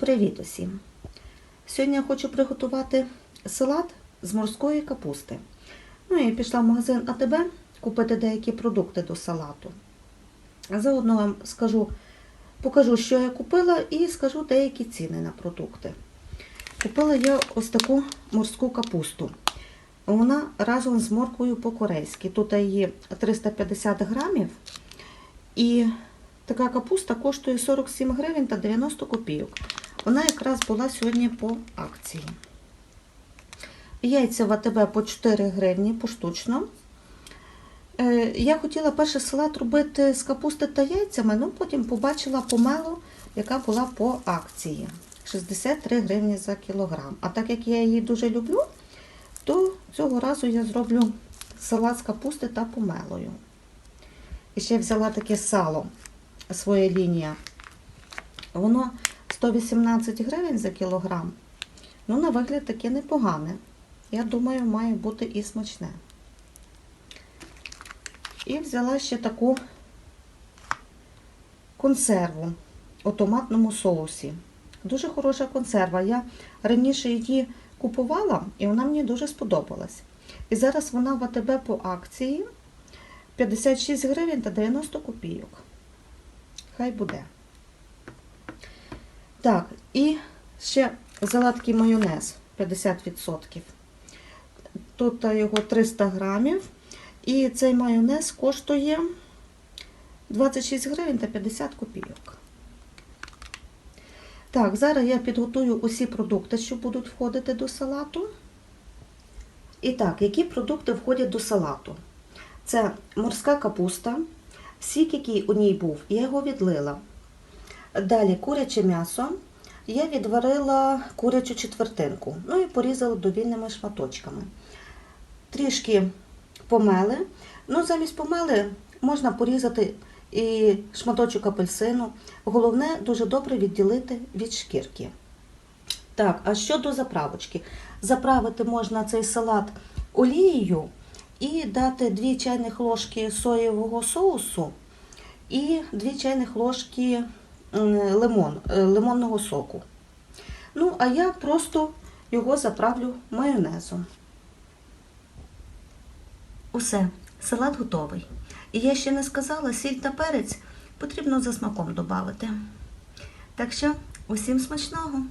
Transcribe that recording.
Привіт усім! Сьогодні я хочу приготувати салат з морської капусти. Ну і пішла в магазин АТБ купити деякі продукти до салату. Заодно вам скажу, покажу, що я купила, і скажу деякі ціни на продукти. Купила я ось таку морську капусту. Вона разом з морквою по-корейськи. Тут її 350 грамів. І така капуста коштує 47 гривень та 90 копійок. Вона якраз була сьогодні по акції. Яйця в по 4 гривні поштучно. Е, Я хотіла перший салат робити з капусти та яйцями, але потім побачила помелу, яка була по акції. 63 гривні за кілограм. А так як я її дуже люблю, то цього разу я зроблю салат з капусти та помелою. І ще взяла таке сало, своя лінія. Воно 118 гривень за кілограм. Ну, на вигляд таке непогане. Я думаю, має бути і смачне. І взяла ще таку консерву у томатному соусі. Дуже хороша консерва. Я раніше її купувала, і вона мені дуже сподобалась. І зараз вона в АТБ по акції 56 гривень та 90 копійок. Хай буде. Так, і ще взяла майонез 50%. Тут його 300 грамів. І цей майонез коштує 26 гривень та 50 копійок. Так, зараз я підготую усі продукти, що будуть входити до салату. І так, які продукти входять до салату? Це морська капуста, сік, який у ній був, я його відлила. Далі куряче м'ясо. Я відварила курячу четвертинку, ну і порізала довільними шматочками. Трішки помели. Ну, замість помели можна порізати і шматочок апельсину. Головне, дуже добре відділити від шкірки. Так, а щодо заправочки. Заправити можна цей салат олією і дати 2 чайних ложки соєвого соусу і 2 чайних ложки лимон, е, лимонного соку. Ну, а я просто його заправлю майонезом. Усе, салат готовий. І я ще не сказала, сіль та перець потрібно за смаком додати. Так що, усім смачного!